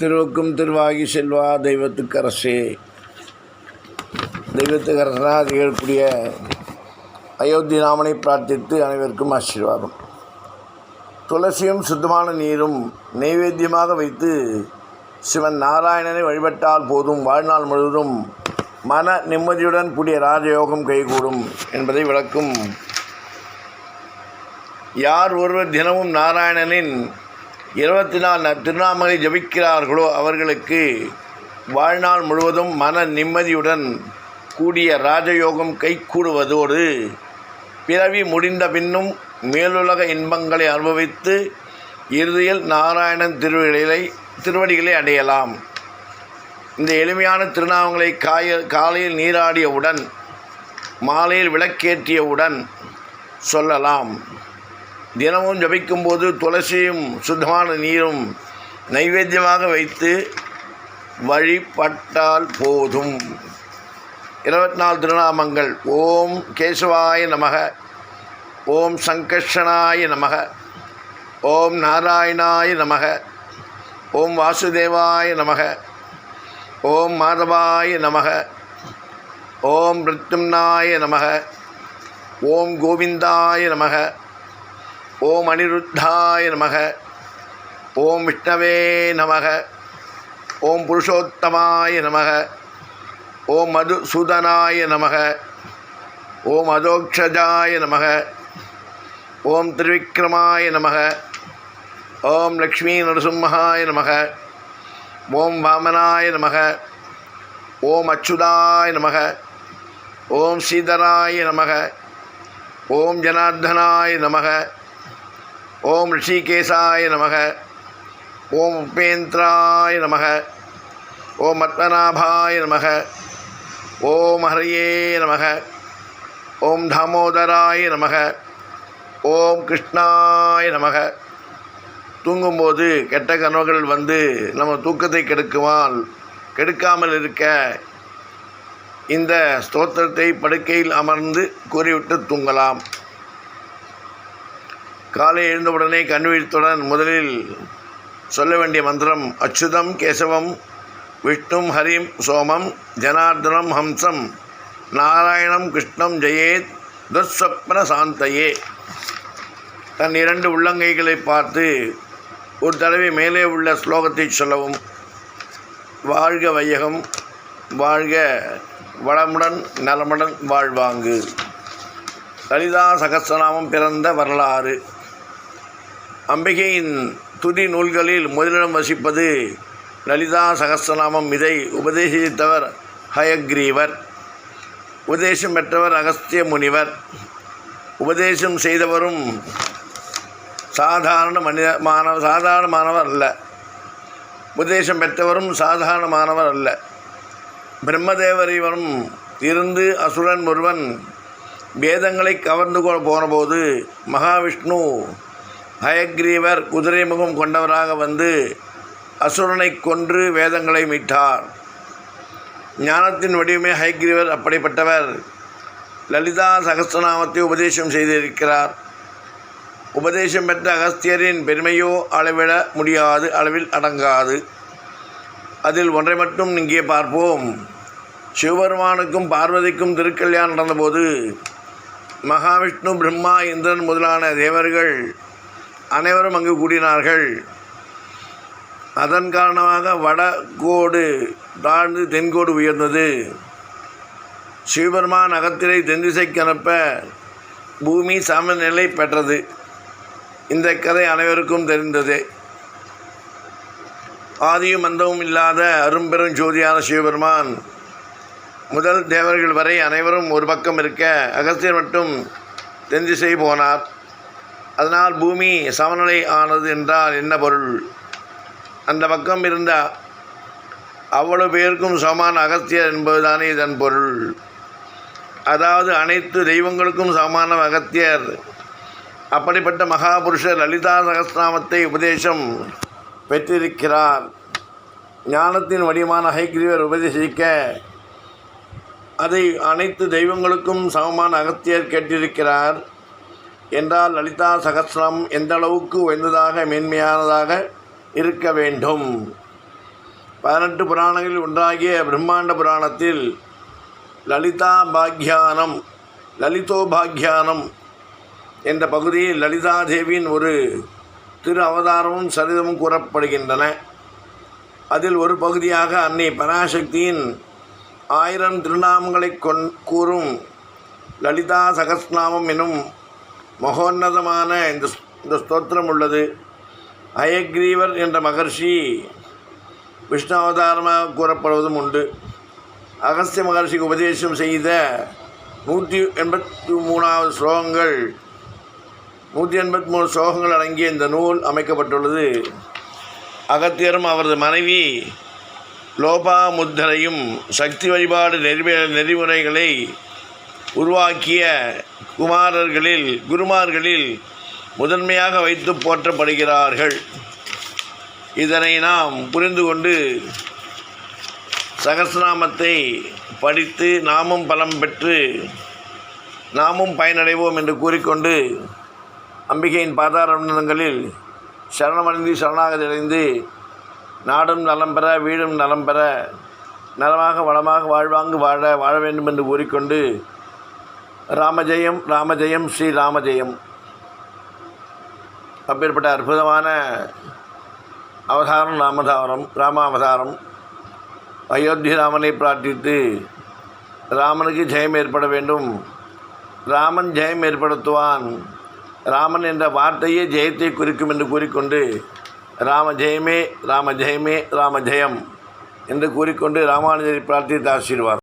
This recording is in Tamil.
திருவுக்கும் திருவாகி செல்வா தெய்வத்துக்கரசே. தெய்வத்துக்கரசனாக திகழக்கூடிய அயோத்தி ராமனை பிரார்த்தித்து அனைவருக்கும் ஆசீர்வாதம். துளசியும் சுத்தமான நீரும் நைவேத்தியமாக வைத்து சிவன் நாராயணனை வழிபட்டால் போதும் வாழ்நாள் முழுவதும் மன நிம்மதியுடன் கூடிய ராஜயோகம் கைகூடும் என்பதை விளக்கும். யார் ஒருவர் தினமும் நாராயணனின் இருபத்தி நாலு திருநாமலை ஜபிக்கிறார்களோ அவர்களுக்கு வாழ்நாள் முழுவதும் மன நிம்மதியுடன் கூடிய ராஜயோகம் கைகூடுவதோடு பிறவி முடிந்த பின்னும் மேலுலக இன்பங்களை அனுபவித்து இறுதியில் நாராயணன் திருவடிகளை திருவடிகளை அடையலாம். இந்த எளிமையான திருநாமங்களை காய காலையில் நீராடியவுடன் மாலையில் விளக்கேற்றியவுடன் சொல்லலாம். தினமும் ஜபிக்கும்போது துளசியும் சுத்தமான நீரும் நைவேத்தியமாக வைத்து வழிபட்டால் போதும். இருபத்தி நாலு திருநாமங்கள். ஓம் கேசவாய நமக. ஓம் சங்கர்ஷனாய நமக. ஓம் நாராயணாய நமக. ஓம் வாசுதேவாய நமக. ஓம் மாதவாய நமக. ஓம் பிரத்யும்னாய நமக. ஓம் கோவிந்தாய நமக. ஓம் அனிருத்தாய நமக ஓம் விஷ்ணவே நமக ஓம் புருஷோத்தமாய நமக ஓம் மதுசூதனாய நமக ஓம் அதோக்ஷஜாய நமக ஓம் திருவிக்ரமாய நமக ஓம் லக்ஷ்மி நரசிம்ஹாய நமக ஓம் வாமனாய நமக ஓம் அச்சுதாய நமக ஓம் ஸ்ரீதராய நமக ஓம் ஜனார்தனாய நமக ஓம் ரிஷிகேசாய நமக. ஓம் உபேந்திராய நமக. ஓம் பத்மநாபாய நமக. ஓம் ஹரியே நமக. ஓம் தாமோதராய நமக. ஓம் கிருஷ்ணாய நமக. தூங்கும்போது கெட்ட கனவுகள் வந்து நம்ம தூக்கத்தை கெடுக்குமால் கெடுக்காமல் இருக்க இந்த ஸ்தோத்திரத்தை படுக்கையில் அமர்ந்து கூறிவிட்டு தூங்கலாம். காலை எழுந்தவுடனே கண்விழித்துடன் முதலில் சொல்ல வேண்டிய மந்திரம் அச்சுதம் கேசவம் விஷ்ணும் ஹரிம் சோமம் ஜனார்தனம் ஹம்சம் நாராயணம் கிருஷ்ணம் ஜெயேத் துஸ்வப்ன சாந்தையே. தன் இரண்டு உள்ளங்கைகளை பார்த்து ஒரு தடவை மேலே உள்ள ஸ்லோகத்தை சொல்லவும் வாழ்க வையகம் வாழ்க வளமுடன் நலமுடன் வாழ்வாங்கு. லலிதா சகசநாமம் பிறந்த வரலாறு. அம்பிகையின் துதி நூல்களில் முதலிடம் வசிப்பது லலிதா சகஸ்ரநாமம் இதை உபதேசித்தவர் ஹயக்ரீவர் உபதேசம் பெற்றவர் அகஸ்திய முனிவர் உபதேசம் செய்தவரும் சாதாரண மனித மாணவ சாதாரணமானவர் அல்ல. உபதேசம் பெற்றவரும் சாதாரணமானவர் அல்ல. பிரம்மதேவரிவரும் இருந்து அசுரன் ஒருவன் வேதங்களை கவர்ந்து போனபோது மகாவிஷ்ணு ஹயக்ரீவர் குதிரை முகம் கொண்டவராக வந்து அசுரனை கொன்று வேதங்களை மீட்டார். ஞானத்தின் வடிவமே ஹயக்ரீவர் அப்படிப்பட்டவர். லலிதா சகஸ்திரநாமத்தை உபதேசம் செய்திருக்கிறார். உபதேசம் பெற்ற அகஸ்தியரின் பெருமையோ அளவிட முடியாது அளவில் அடங்காது. அதில் ஒன்றை மட்டும் இங்கே பார்ப்போம். சிவபெருமானுக்கும் பார்வதிக்கும் திருக்கல்யாணம் நடந்தபோது மகாவிஷ்ணு பிரம்மா இந்திரன் முதலான தேவர்கள் அனைவரும் அங்கு கூடினார்கள். அதன் காரணமாக வடகோடு தாழ்ந்து தென்கோடு உயர்ந்தது. சிவபெருமான் அகத்திரை தென்திசைக்கு அனுப்ப பூமி சமநிலை பெற்றது. இந்த கதை அனைவருக்கும் தெரிந்தது. ஆதியும் அந்தமும் இல்லாத அரும்பெரும் ஜோதியான சிவபெருமான் முதல் தேவர்கள் வரை அனைவரும் ஒரு பக்கம் இருக்க அகஸ்தியர் மட்டும் தென்திசை போனார். அதனால் பூமி சமநிலை ஆனது என்றால் என்ன பொருள்? அந்த பக்கம் இருந்த அவ்வளவு பேருக்கும் சமமான அகத்தியர் என்பதுதானே இதன் பொருள். அதாவது அனைத்து தெய்வங்களுக்கும் சமமான அகத்தியர். அப்படிப்பட்ட மகாபுருஷர் லலிதா சகஸ்நாமத்தை உபதேசம் பெற்றிருக்கிறார். ஞானத்தின் வடிவமான ஹைகிரீவர் உபதேசிக்க அதை அனைத்து தெய்வங்களுக்கும் சமமான அகத்தியர் கேட்டிருக்கிறார். என்றால் லலிதா சகசிரம் எந்த அளவுக்கு உயர்ந்ததாக மேன்மையானதாக இருக்க வேண்டும்? பதினெட்டு புராணங்களில் ஒன்றாகிய பிரம்மாண்ட புராணத்தில் லலிதா பாக்யானம் லலிதோ பாக்யானம் என்ற பகுதியில் லலிதா தேவியின் ஒரு திரு அவதாரமும் சரிதமும் கூறப்படுகின்றன. அதில் ஒரு பகுதியாக அன்னை பராசக்தியின் ஆயிரம் திருநாமங்களை கொண் கூறும் லலிதா சகஸ்நாமம் எனும் மகோன்னதமான இந்த ஸ்- இந்த ஸ்தோத்திரம் உள்ளது. அயக்ரீவர் என்ற மகர்ஷி விஷ்ணு அவதாரமாக கூறப்படுவதும் உண்டு. அகஸ்திய மகர்ஷிக்கு உபதேசம் செய்த நூற்றி எண்பத்தி மூணாவது ஸ்லோகங்கள் நூற்றி எண்பத்தி மூணு ஸ்லோகங்கள் அடங்கிய இந்த நூல் அமைக்கப்பட்டுள்ளது. அகத்தியரும் அவரது மனைவி லோபாமுத்தரையும் சக்தி வழிபாடு நெறிமுறைகளை உருவாக்கிய குமாரர்களில் குருமார்களில் முதன்மையாக வைத்து போற்றப்படுகிறார்கள். இதனை நாம் புரிந்து கொண்டு சகஸ்ரநாமத்தை படித்து நாமும் பலம் பெற்று நாமும் பயனடைவோம் என்று கூறிக்கொண்டு அம்பிகையின் பாதாரங்களில் சரணமடைந்து சரணாகதி அடைந்து நாடும் நலம் பெற வீடும் நலம் பெற நலமாக வளமாக வாழ்வாங்கு வாழ வாழ வேண்டும் என்று கூறிக்கொண்டு ராமஜெயம் ராமஜெயம் ஸ்ரீ ராமஜெயம் அப்பேற்பட்ட அற்புதமான அவதாரம் ராமதாவரம் ராம அவதாரம் அயோத்தி ராமனை பிரார்த்தித்து ராமனுக்கு ஜெயம் ஏற்பட வேண்டும். ராமன் ஜெயம் ஏற்படுத்துவான். ராமன் என்ற வார்த்தையே ஜெயத்தை குறிக்கும் என்று கூறிக்கொண்டு ராம ஜெயமே ராம ஜெயமே ராம ஜெயம் என்று கூறிக்கொண்டு ராமானுஜரை பிரார்த்தித்து ஆசீர்வார்